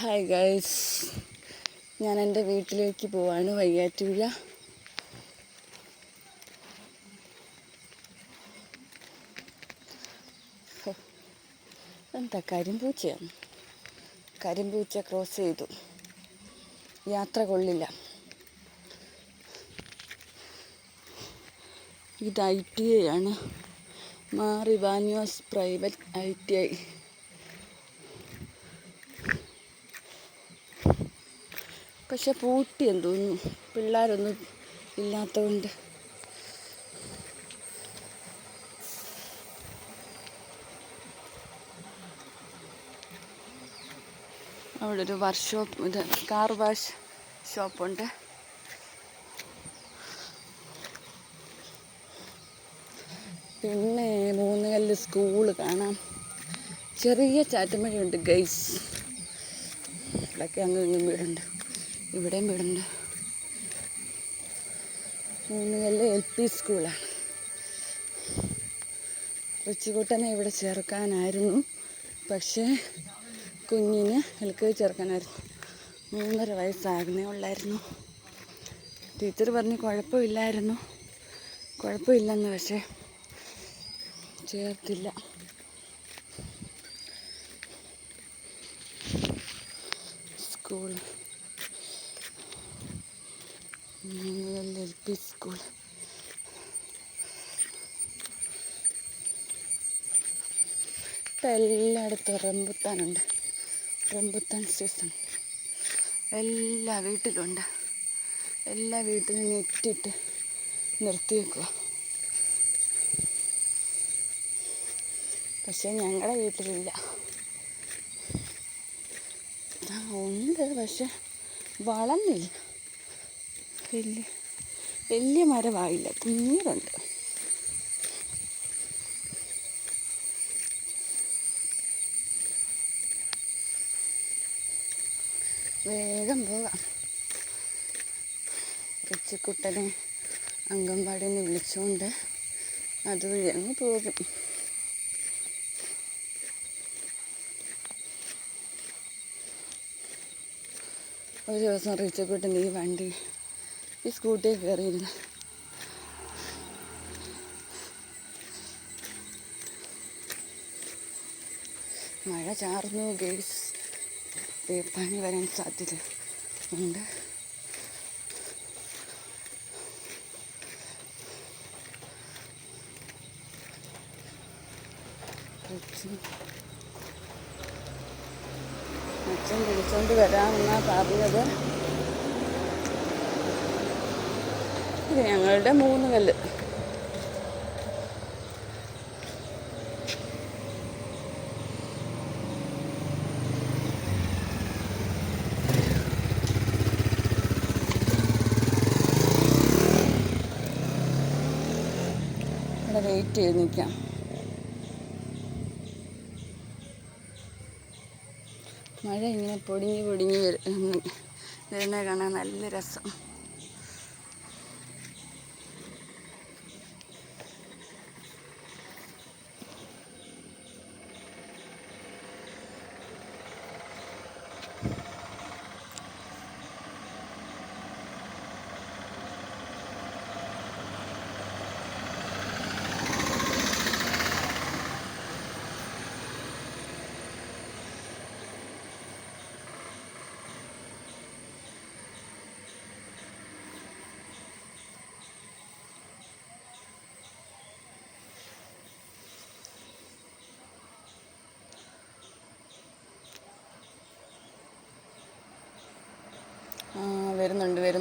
Hi guys ഞാൻ എന്റെ വീട്ടിലേക്ക് പോവാണ് വയ്യാറ്റുപുഴ എന്താ കരിമ്പൂച്ചയാണ് കരിമ്പൂച്ച ക്രോസ് ചെയ്തു. യാത്ര കൊള്ളില്ല. ഇത് ഐ ടി ഐ ആണ്. മാറി വാനിയോസ് പ്രൈവറ്റ് ഐ ടി ഐ പക്ഷെ പൂട്ടിയെന്ന് തോന്നുന്നു. പിള്ളേരൊന്നും ഇല്ലാത്തതുകൊണ്ട്. അവിടെ ഒരു വർക്ക്ഷോപ്പ് ഇത് കാർ വാഷ് ഷോപ്പുണ്ട് പിന്നെ മൂന്ന് കല്ല് സ്കൂൾ കാണാം. ചെറിയ ചാറ്റുമഴയുണ്ട് ഗൈസ് ഇവിടെയൊക്കെ അങ്ങ് വീടുണ്ട് ഇവിടെയും വീടുണ്ട് മൂന്ന് കല്ല് എൽ പി സ്കൂളാണ്. കൊച്ചുകൂട്ടനെ ഇവിടെ ചേർക്കാനായിരുന്നു. പക്ഷേ കുഞ്ഞിന് എൽ കെ ചേർക്കാനായിരുന്നു. മൂന്നര വയസ്സാകുന്നേ ഉള്ളായിരുന്നു. ടീച്ചർ പറഞ്ഞ് കുഴപ്പമില്ലായിരുന്നു. കുഴപ്പമില്ലെന്ന് പക്ഷേ ചേർത്തില്ല. സ്കൂൾ എൽ പി സ്കൂൾ ഇപ്പം എല്ലായിടത്തും റംബുത്താനുണ്ട് റംബുത്താൻ സീസൺ. എല്ലാ വീട്ടിലുണ്ട്. എല്ലാ വീട്ടിലും നെറ്റിട്ട് നിർത്തി വെക്കുക പക്ഷേ ഞങ്ങളുടെ വീട്ടിലില്ല. ഉണ്ട് പക്ഷെ വളർന്നില്ല. വലിയ വലിയ മരമായില്ല കുഞ്ഞിലുണ്ട് വേഗം പോകാം. കൊച്ചിക്കുട്ടനെ അംഗൻവാടിയിൽ നിന്ന് വിളിച്ചുകൊണ്ട് അതുവഴി അങ്ങ് പോകും. ഒരു ദിവസം റിച്ചക്കുട്ടൻ ഈ വണ്ടി ഈ സ്കൂട്ടിയിൽ കയറിയിരുന്നു. മഴ ചാർന്നു ഗേസ് പനി വരാൻ സാധ്യത ഉണ്ട്. അച്ഛൻ വിളിച്ചോണ്ട് വരാമെന്നാ പറഞ്ഞത്. ഇത് ഞങ്ങളുടെ മൂന്ന് കല്ല്. ഇവിടെ വെയിറ്റ് ചെയ്ത് നിൽക്കാം. മഴ ഇങ്ങനെ പൊടിഞ്ഞ് പൊടിഞ്ഞ് വരുന്ന കാണാൻ നല്ല രസം. വരുന്നുണ്ട് വരുന്നുണ്ട്.